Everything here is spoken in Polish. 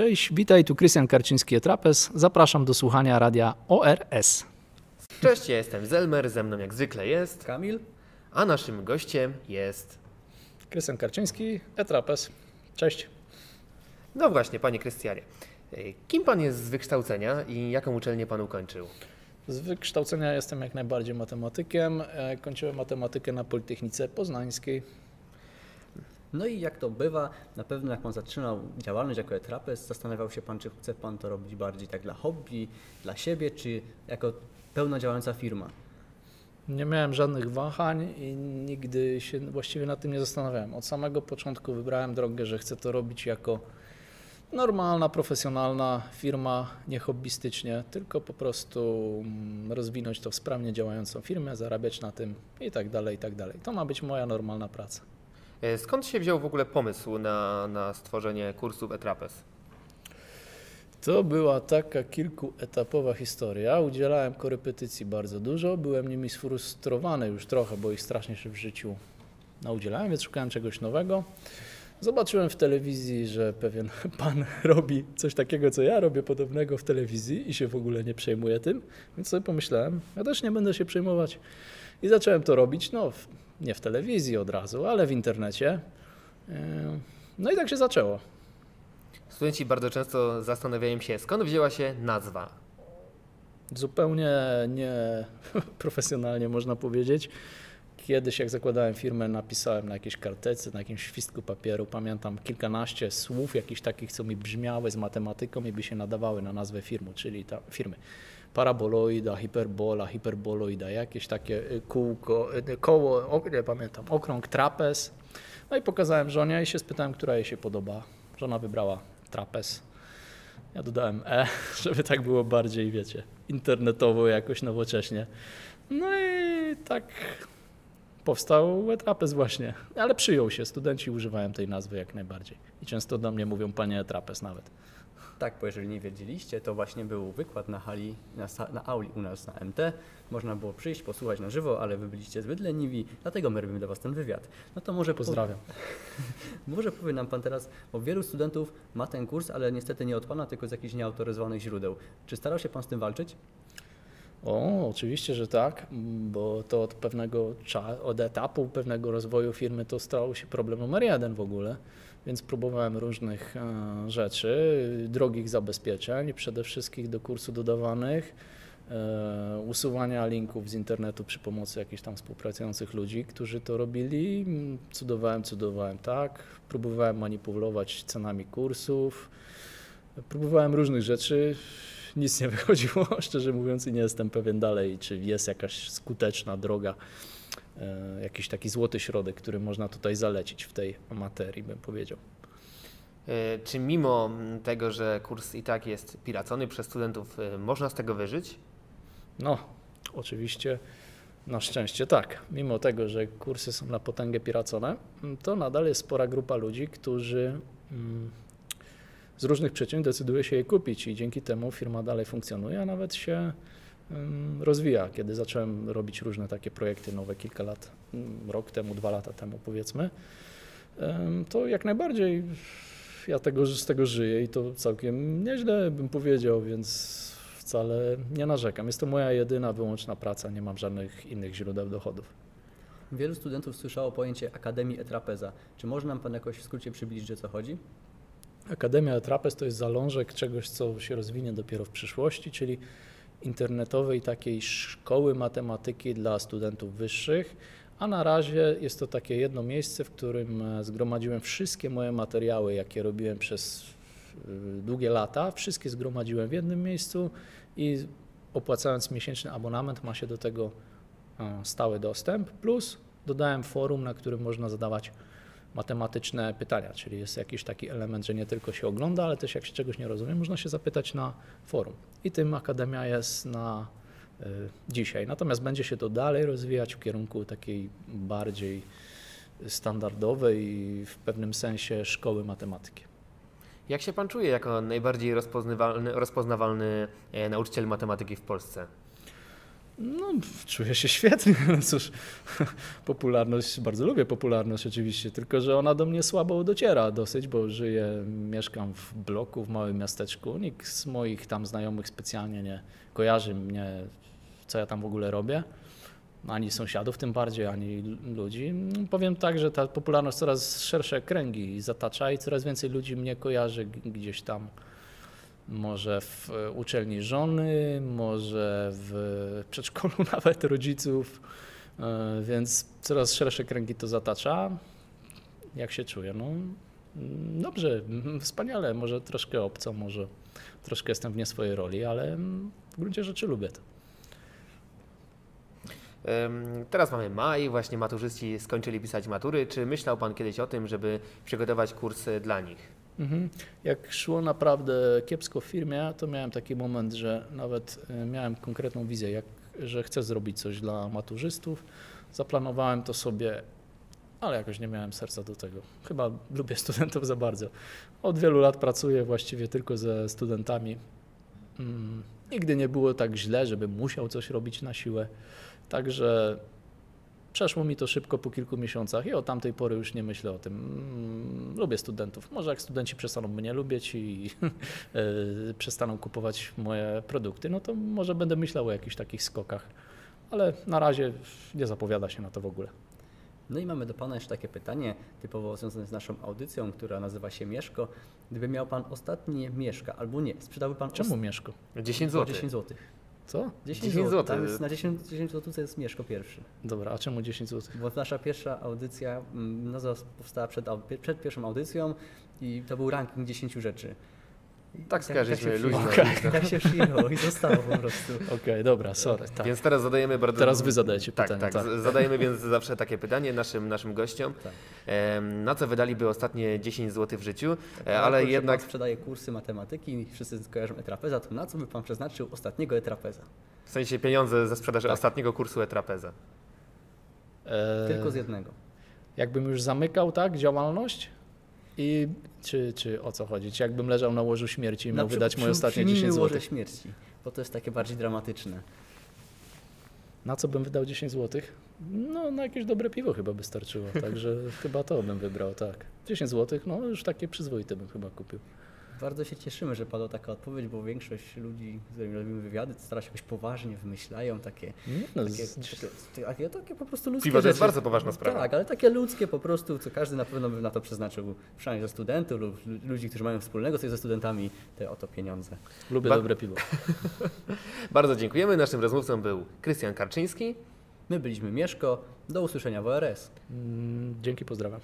Cześć, witaj, tu Krystian Karczyński-Etrapes. Zapraszam do słuchania radia ORS. Cześć, ja jestem Zelmer, ze mną jak zwykle jest, Kamil? a naszym gościem jest... Krystian Karczyński, Etrapes. Cześć. No właśnie, panie Krystianie. Ej, Kim pan jest z wykształcenia i jaką uczelnię pan ukończył? Z wykształcenia jestem jak najbardziej matematykiem. E, Kończyłem matematykę na Politechnice Poznańskiej. No i jak to bywa, na pewno jak Pan zaczynał działalność jako etrapez, zastanawiał się Pan, czy chce Pan to robić bardziej tak dla hobby, dla siebie, czy jako pełna działająca firma. Nie miałem żadnych wahań i nigdy się właściwie nad tym nie zastanawiałem. Od samego początku wybrałem drogę, że chcę to robić jako normalna, profesjonalna firma, nie hobbystycznie, tylko po prostu mm, rozwinąć to w sprawnie działającą firmę, zarabiać na tym i tak dalej, i tak dalej. To ma być moja normalna praca. E, Skąd się wziął w ogóle pomysł na, na stworzenie kursów Etrapes? To była taka kilkuetapowa historia. Udzielałem korepetycji bardzo dużo, byłem nimi sfrustrowany już trochę, bo ich strasznie się w życiu naudzielałem, więc szukałem czegoś nowego. Zobaczyłem w telewizji, że pewien pan robi coś takiego, co ja robię podobnego w telewizji i się w ogóle nie przejmuje tym, więc sobie pomyślałem, ja też nie będę się przejmować. I zacząłem to robić, no nie w telewizji od razu, ale w internecie. Yy, No i tak się zaczęło. Studenci bardzo często zastanawiają się, skąd wzięła się nazwa. Zupełnie nie profesjonalnie można powiedzieć. Kiedyś, jak zakładałem firmę, napisałem na jakiejś kartece, na jakimś świstku papieru, pamiętam kilkanaście słów jakichś takich, co mi brzmiały z matematyką i by się nadawały na nazwę firmy, czyli ta, firmy. Paraboloida, hiperbola, hiperboloida, jakieś takie y, kółko, y, koło, o, nie pamiętam, okrąg, trapez. No i pokazałem żonie i się spytałem, która jej się podoba. Żona wybrała trapez. Ja dodałem E, żeby tak było bardziej, wiecie, internetowo jakoś nowocześnie. No i tak powstał Etrapez właśnie, ale przyjął się, studenci używają tej nazwy jak najbardziej. I często do mnie mówią panie Etrapez nawet. Tak, bo jeżeli nie wiedzieliście, to właśnie był wykład na hali, na, na auli u nas na MT. Można było przyjść, posłuchać na żywo, ale wy byliście zbyt leniwi, dlatego my robimy dla Was ten wywiad. No to może po- Pozdrawiam. Może powie nam Pan teraz, bo wielu studentów ma ten kurs, ale niestety nie od Pana, tylko z jakichś nieautoryzowanych źródeł. Czy starał się Pan z tym walczyć? O, oczywiście, że tak, bo to od pewnego cza- od etapu pewnego rozwoju firmy to stał się problem numer jeden w ogóle, więc próbowałem różnych e, rzeczy, drogich zabezpieczeń, przede wszystkim do kursu dodawanych, e, usuwania linków z internetu przy pomocy jakichś tam współpracujących ludzi, którzy to robili. Cudowałem, cudowałem tak, próbowałem manipulować cenami kursów, próbowałem różnych rzeczy, nic nie wychodziło, szczerze mówiąc, i nie jestem pewien dalej, czy jest jakaś skuteczna droga, e, jakiś taki złoty środek, który można tutaj zalecić w tej materii, bym powiedział. E, Czy mimo tego, że kurs i tak jest piracony przez studentów, e, można z tego wyżyć? No, oczywiście, na szczęście tak. Mimo tego, że kursy są na potęgę piracone, to nadal jest spora grupa ludzi, którzy mm, z różnych przyczyn decyduje się je kupić i dzięki temu firma dalej funkcjonuje, a nawet się rozwija. Kiedy zacząłem robić różne takie projekty nowe kilka lat, mm, rok temu, dwa lata temu powiedzmy, to jak najbardziej ja tego, z tego żyję i to całkiem nieźle bym powiedział, więc wcale nie narzekam. Jest to moja jedyna, wyłączna praca, nie mam żadnych innych źródeł dochodów. Wielu studentów słyszało pojęcie Akademii Etrapeza. Czy może nam Pan jakoś w skrócie przybliżyć, o co chodzi? Akademia Trapez to jest zalążek czegoś, co się rozwinie dopiero w przyszłości, czyli internetowej takiej szkoły matematyki dla studentów wyższych, a na razie jest to takie jedno miejsce, w którym e, zgromadziłem wszystkie moje materiały, jakie robiłem przez y, długie lata. Wszystkie zgromadziłem w jednym miejscu i opłacając miesięczny abonament ma się do tego e, stały dostęp, plus dodałem forum, na którym można zadawać matematyczne pytania, czyli jest jakiś taki element, że nie tylko się ogląda, ale też jak się czegoś nie rozumie, można się zapytać na forum. I tym Akademia jest na y, dzisiaj. Natomiast będzie się to dalej rozwijać w kierunku takiej bardziej standardowej i w pewnym sensie szkoły matematyki. Jak się pan czuje jako najbardziej rozpoznawalny, rozpoznawalny e, nauczyciel matematyki w Polsce? No, czuję się świetnie. No cóż, popularność, bardzo lubię popularność oczywiście, tylko że ona do mnie słabo dociera dosyć, bo żyję, mieszkam w bloku, w małym miasteczku. Nikt z moich tam znajomych specjalnie nie kojarzy mnie, co ja tam w ogóle robię. Ani sąsiadów tym bardziej, ani ludzi. Powiem tak, że ta popularność coraz szersze kręgi zatacza i coraz więcej ludzi mnie kojarzy gdzieś tam może w e, uczelni żony, może w przedszkolu nawet rodziców, e, więc coraz szersze kręgi to zatacza. Jak się czuję? No, dobrze, wspaniale, może troszkę obco, może troszkę jestem w nie swojej roli, ale w gruncie rzeczy lubię to. Teraz mamy maj, właśnie maturzyści skończyli pisać matury. Czy myślał Pan kiedyś o tym, żeby przygotować kursy dla nich? Mhm. Jak szło naprawdę kiepsko w firmie, to miałem taki moment, że nawet e, miałem konkretną wizję, jak, że chcę zrobić coś dla maturzystów. Zaplanowałem to sobie, ale jakoś nie miałem serca do tego. Chyba lubię studentów za bardzo. Od wielu lat pracuję właściwie tylko ze studentami. Mm, nigdy nie było tak źle, żebym musiał coś robić na siłę. Także Przeszło mi to szybko po kilku miesiącach i od tamtej pory już nie myślę o tym. Mm, lubię studentów. Może jak studenci przestaną mnie lubić i e, przestaną kupować moje produkty, no to może będę myślał o jakichś takich skokach. Ale na razie nie zapowiada się na to w ogóle. No i mamy do Pana jeszcze takie pytanie, typowo związane z naszą audycją, która nazywa się Mieszko. Gdyby miał Pan ostatnie Mieszka albo nie, sprzedałby Pan... Czemu Mieszko? 10 zł. 10 zł. Co? 10, 10 zł. Tam jest na 10, 10 zł to jest Mieszko pierwszy. Dobra, a czemu 10 zł? Bo nasza pierwsza audycja, mm, nazwa powstała przed, przed pierwszą audycją i to był ranking 10 rzeczy. Tak skojarzyliśmy tak, luźno. Okay. Tak się przyjęło i zostało po prostu. Okej, okay, dobra, sorry. Tak. Więc teraz zadajemy bardzo... Teraz wy zadajecie tak, pytanie. Tak, tak. Zadajemy więc zawsze takie pytanie naszym, naszym gościom. Tak. Na co wydaliby ostatnie 10 zł w życiu, e, ale jednak... Pan sprzedaje kursy matematyki i wszyscy kojarzą etrapeza, to na co by Pan przeznaczył ostatniego etrapeza? W sensie pieniądze ze sprzedaży tak. ostatniego kursu etrapeza. Tylko z jednego. Jakbym już zamykał, tak, działalność? I czy, czy o co chodzi? Czy jakbym leżał na łożu śmierci i miał wydać moje ostatnie 10 zł? łoże śmierci, bo to jest takie bardziej dramatyczne. Na co bym wydał 10 zł? No, na jakieś dobre piwo chyba by starczyło, także chyba to bym wybrał, tak. 10 zł, no już takie przyzwoite bym chyba kupił. Bardzo się cieszymy, że padła taka odpowiedź, bo większość ludzi, z którymi robimy wywiady, stara się jakoś poważnie wymyślają takie, no, takie, z... takie, takie, po prostu ludzkie Piwo to jest bardzo poważna sprawa. Tak, ale takie ludzkie po prostu, co każdy na pewno by na to przeznaczył, przynajmniej ze studentów lub ludzi, którzy mają wspólnego coś ze studentami, te oto pieniądze. Lubię ba dobre piwo. bardzo dziękujemy. Naszym rozmówcą był Krystian Karczyński. My byliśmy Mieszko. Do usłyszenia w ORS. Mm, dzięki, pozdrawiam.